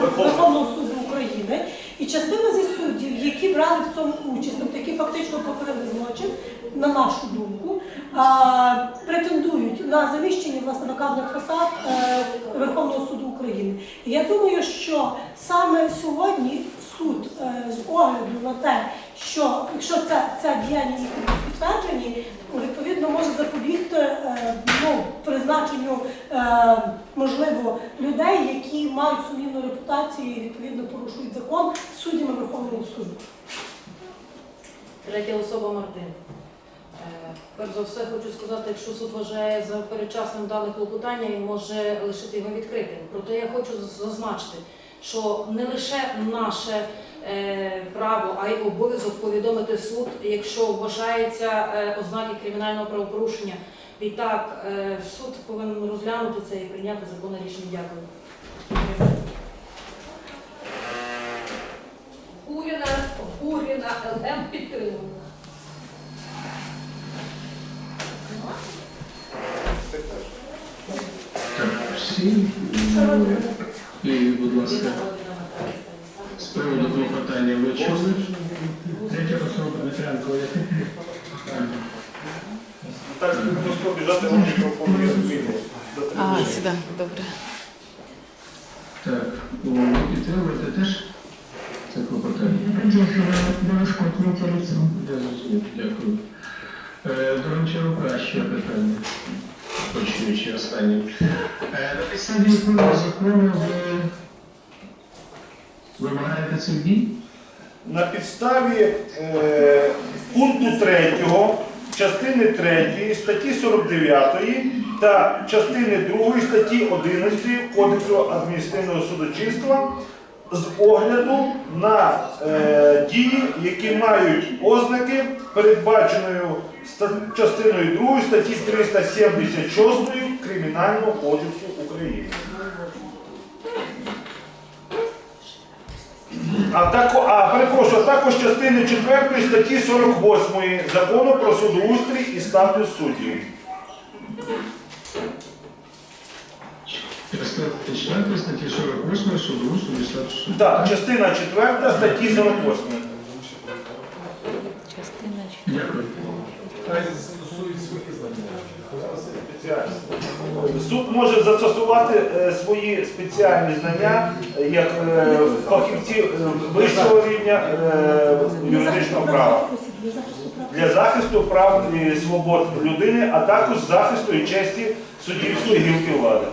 Верховного суду України. І частина зі суддів, які брали в цьому участь, тобто які фактично покрили злочин, на нашу думку, претендують на заміщення власне наказних посад е, Верховного суду України. Я думаю, що саме сьогодні суд е, з огляду на те, що якщо ця, ця діяльність підтверджені, відповідно може запобігти е, ну, призначенню е, можливо людей, які мають сумнівну репутацію і відповідно порушують закон суддями Верховного суду. Третя особа Мартин. Е, Перш за все хочу сказати, якщо суд вважає за передчасним дане клопотання, він може лишити його відкритим. Проте я хочу зазначити, що не лише наше е, право, а й обов'язок повідомити суд, якщо вважається ознаки кримінального правопорушення. Відтак е, суд повинен розглянути це і прийняти законне рішення. Дякую. Гуріна, Гуріна, ЛМ підтримуємо. Так, всі. І, будь ласка, з приводу клопотання ви чули? Третя особа Дмитренко. Так, просто біжати вам мікрофон я зміну. А, сюди, добре. Так, підтримуєте теж це клопотання? Дякую. Е, До Гончарука ще питання. Почуючи останнє. На підставі якого закону ви вимагаєте цих дій? На підставі е, пункту 3, частини 3 статті 49 та частини 2 статті 11 Кодексу адміністративного судочинства з огляду на е, дії, які мають ознаки, передбаченою частиною 2 статті 376 Кримінального кодексу України. А, тако, а перепрошую, а також частини 4 статті 48 закону про судоустрій і статус суддів. 4 статті 48 суду суду статусу. Так, частина 4 статті 48. Частина Дякую. Суд може застосувати е, свої спеціальні знання е, як фахівців фахівці е, вищого рівня юридичного права для захисту прав і свобод людини, а також захисту і честі суддівської гілки влади.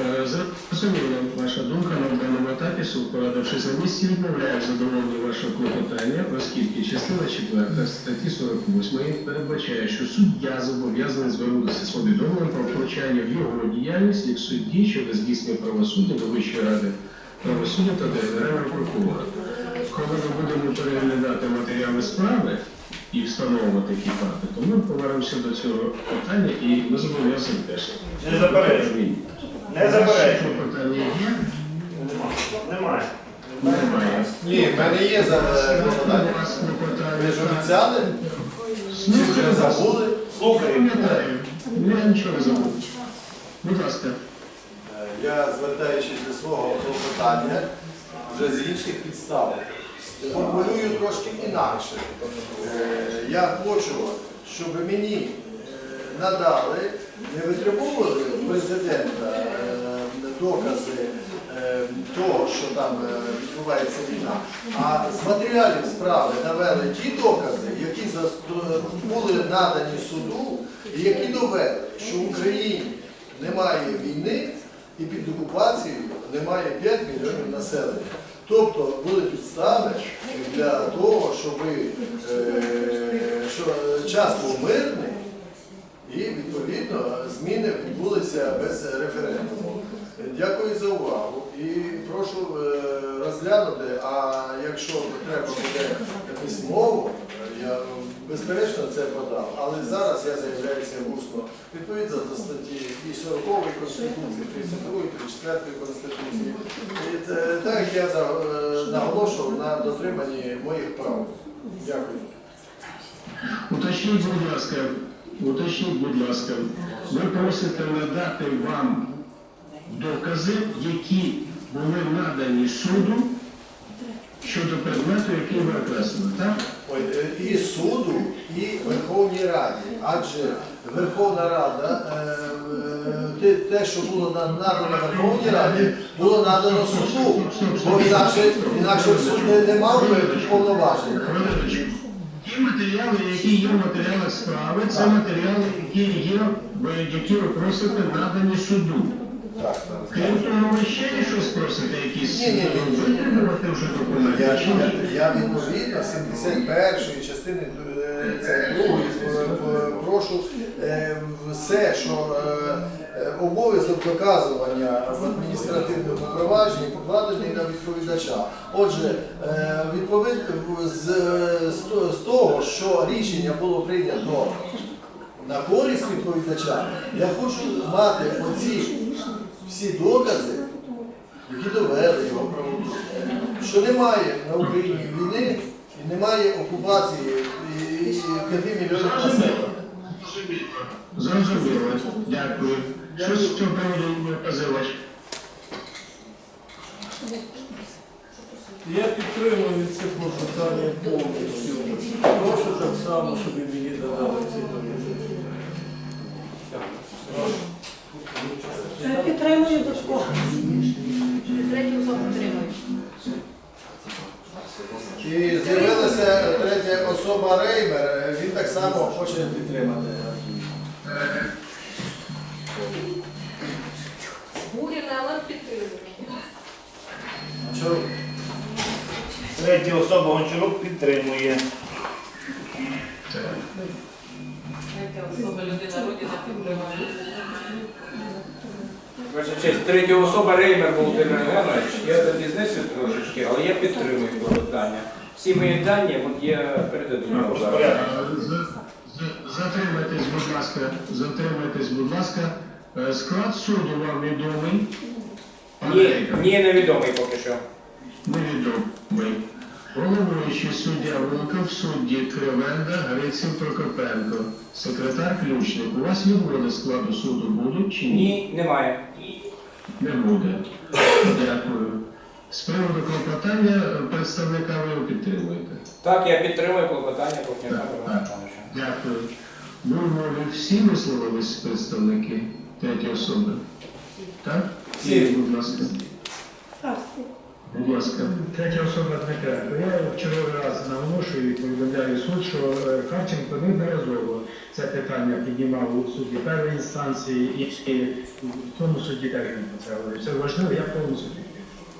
Е, Зрозуміла ваша думка на даному етапі суд, порадивши за місці, відмовляє в задоволенні вашого клопотання, оскільки частина 4 статті 48 передбачає, що суддя зобов'язаний звернутися з повідомленням про втручання в його діяльність як судді, що здійснює правосуддя до Вищої ради правосуддя та до Генерального прокурора. Коли ми будемо переглядати матеріали справи і встановлювати такі факти, то ми повернемося до цього питання і ми зобов'язані теж. Не заперечую. Не заперечую. Немає. Немає. Ні, в мене є за У клопотання. вас клопотання. Ви ж обіцяли? Чи вже забули? Пам'ятаю. Я нічого не забув. Будь ласка. Я, звертаючись до свого клопотання, вже з інших підстав, формулюю трошки інакше. Е, Я хочу, щоб мені надали, не витребували президента е, докази е, того, що там е, відбувається війна, а з матеріалів справи навели ті докази, які були надані суду, і які довели, що в Україні немає війни і під окупацією немає 5 мільйонів населення. Тобто були підстави для того, щоб час був мирний і відповідно зміни відбулися без референдуму. Дякую за увагу і прошу е, розглянути. А якщо треба буде письмово, я безперечно це подав. Але зараз я заявляюся усно відповідно до статті і 40 Конституції, 32, 34 Конституції. І так я е, наголошував на дотриманні моїх прав. Дякую. Уточніть, будь ласка, уточніть, будь ласка, ви просите надати вам докази, які були надані суду щодо предмету, який ви окреслили, так? Е, і суду, і Верховній Раді. Адже Верховна Рада, е, е, те- що було надано Верховній Раді, було надано суду. Бо інакше, інакше суд не, не мав би повноважень. Ті матеріали, які є в матеріалах справи, це матеріали, які є, ви- які ви просите надані суду. Крім того, ви ще щось просите, якісь витримувати вже Я, документи? чи ні? я, відповідно 71 частини е, це другої е, прошу е, все, що е, обов'язок доказування в адміністративному провадженні покладений на відповідача. Отже, е, з, з того, що рішення було прийнято на користь відповідача, я хочу мати оці всі докази, які довели його правоту. Що немає на Україні війни і немає окупації і, і 5 мільйонів населення. Зрозуміло. Дякую. Що з цього приводу позивач? Я підтримую це клопотання повністю. Прошу так само, щоб і мені додали ці. Е, Підтримую Дочко. Третю особу підтримую. І з'явилася третя особа Реймер, він так само хоче підтримати. Гуріна підтримує. Третя особа Гончарук підтримує. Третя особа людина родина підтримує. Ваша честь, третя особа Реймер Володимир Іванович. Я тут різницю трошечки, але я підтримую клопотання. Всі мої дані от я передаю Ну, вам зараз. порядок. Затримайтесь, будь ласка, затримайтесь, будь ласка. Е, Склад суду вам відомий? Ні, ні, невідомий поки що. Невідомий. Головуючий суддя Волков, судді Кривенда, Гриців Прокопенко, секретар Ключник. У вас відводи складу суду будуть чи ні? Ні, немає. Не буде. Дякую. З приводу клопотання е, представника ви його підтримуєте. Так, я підтримую клопотання Так, так. Дякую. Ви волі всі висловились представники третьої особи? Так? Всі. Будь ласка. Будь ласка. Третя особа Дмитренко. Я в черговий раз наголошую і повідомляю суд, що е, Харченко неодноразово це питання піднімав у суді першої інстанції і, в тому суді теж він про це говорив. Це важливо, я повністю підтримую.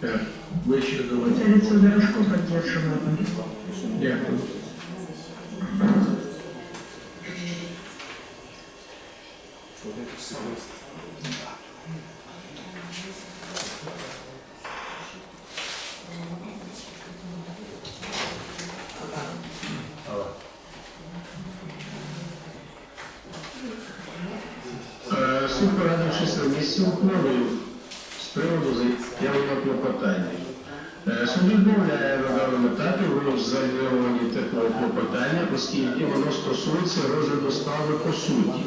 Так. Ви ще Це давайте. від Сидорожко підтверджено. Дякую. Суд, порадившись на місці, ухвалив з приводу заявленого клопотання. Е, Суд відмовляє на даному етапі в заявлені такого клопотання, оскільки воно стосується розгляду справи по суті.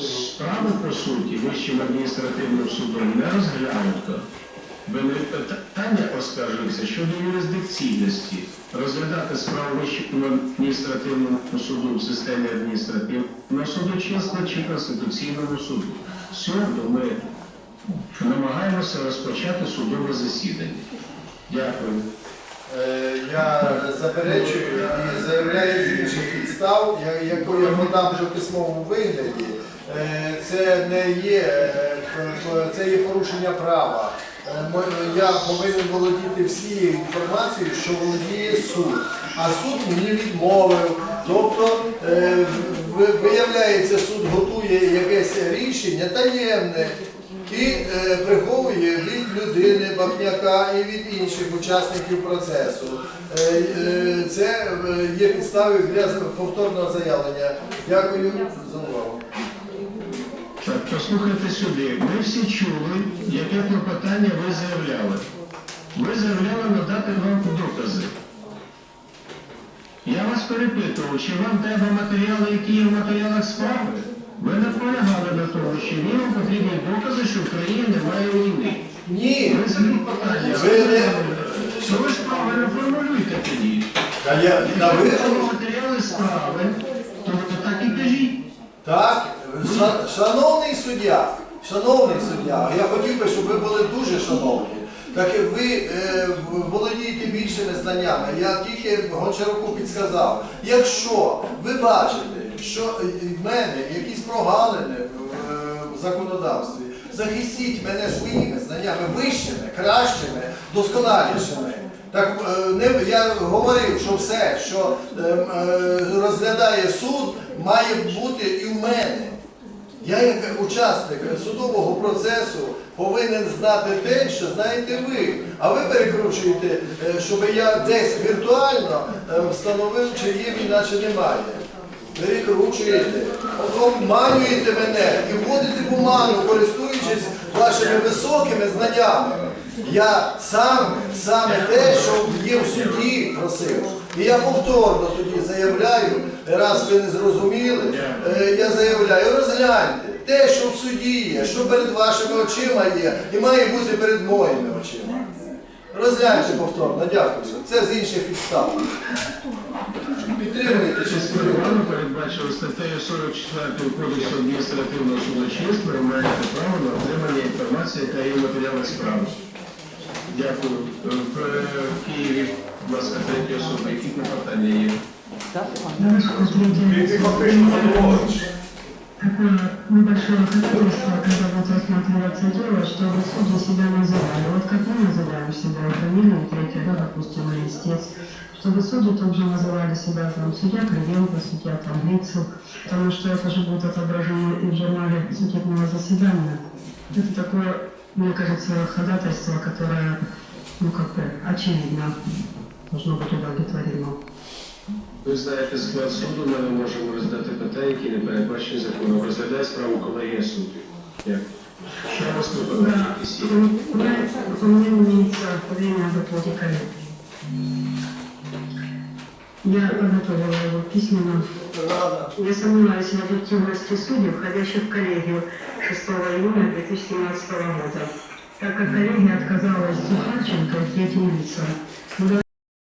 Справу по суті Вищим адміністративним судом не розглянуто. Виник питання оскаржується щодо юрисдикційності. Розглядати справу Вищим адміністративному суду в системі адміністративного судочинства чи Конституційному суду. Сьогодні ми намагаємося розпочати судове засідання. Дякую. Е, Я заперечую і заявляю з підстав, яку я подам вже в письмовому вигляді. Е, Це не є, е, це є порушення права. Е, Я повинен володіти всією інформацією, що володіє суд. А суд мені відмовив. Тобто, е, виявляється, суд готує якесь рішення таємне і е, приховує від людини, бахняка і від інших учасників процесу. Це є підставою для повторного заявлення. Дякую за увагу. Так, послухайте сюди. Ми всі чули, яке клопотання ви заявляли. Ви заявляли надати вам докази. Я вас перепитував, чи вам треба матеріали, які є в матеріалах справи? Ми наполягали на тому, що їм потрібні докази, що в країні немає війни. Ні. Ви це клопотання. Ви не- Що ви ж правильно формулюєте тоді? Та я ви Ви матеріали справи, то так і кажіть. Так, ша- шановний суддя, шановний суддя, я хотів би, щоб ви були дуже шановні. Так як ви е, володієте більшими знаннями, я тільки Гончаруку підсказав. Якщо ви бачите, що е, в мене якісь прогалини в, е, в законодавстві, захистіть мене своїми знаннями вищими, кращими, досконалішими. Так е, не, я говорив, що все, що е, е, розглядає суд, має бути і в мене. Я як учасник судового процесу повинен знати те, що знаєте ви. А ви перекручуєте, е, щоб я десь віртуально е, встановив, чи є війна, чи немає. Перекручуєте, обманюєте мене і вводите в оману, користуючись вашими високими знаннями. Я сам саме те, що є в суді, просив. І я повторно тоді заявляю, раз ви не зрозуміли, е, я заявляю, розгляньте те, що в суді є, що перед вашими очима є, і має бути перед моїми очима. Розгляньте повторно, дякую. Це з інших підстав. Підтримуйте чи плану передбачено статтею 44 Кодексу адміністративного судочинства ви маєте право на отримання інформації, яка є в матеріалах справи. Дякую. Е, В Києві, будь ласка, треті особи, які клопотання є? Ти фактично задоволений. Такое небольшое ходатайство, когда будет рассматриваться дело, чтобы судьи себя называли. Вот как мы называем себя, фамилию третья, да, допустим, истец, чтобы судьи также называли себя там судья Кривенко, судья там Грицев, потому что это же будет отображено и в журнале судебного заседания. Это такое, мне кажется, ходатайство, которое, ну как бы, очевидно, должно быть удовлетворено. Ви знаєте склад суду, ми не можемо роздати питання, які не передбачені законом. Розглядає справу колегія суддів. Дякую. Ще раз клопотання Да, якісь у є? меня, у меня имеется время выплате коллег. Я подготовила его письменно. Я сомневаюсь в объективности судей, входящих в коллегию 6 июня 2017 года, так как коллегия отказалась Сухарченко и третьим лицам.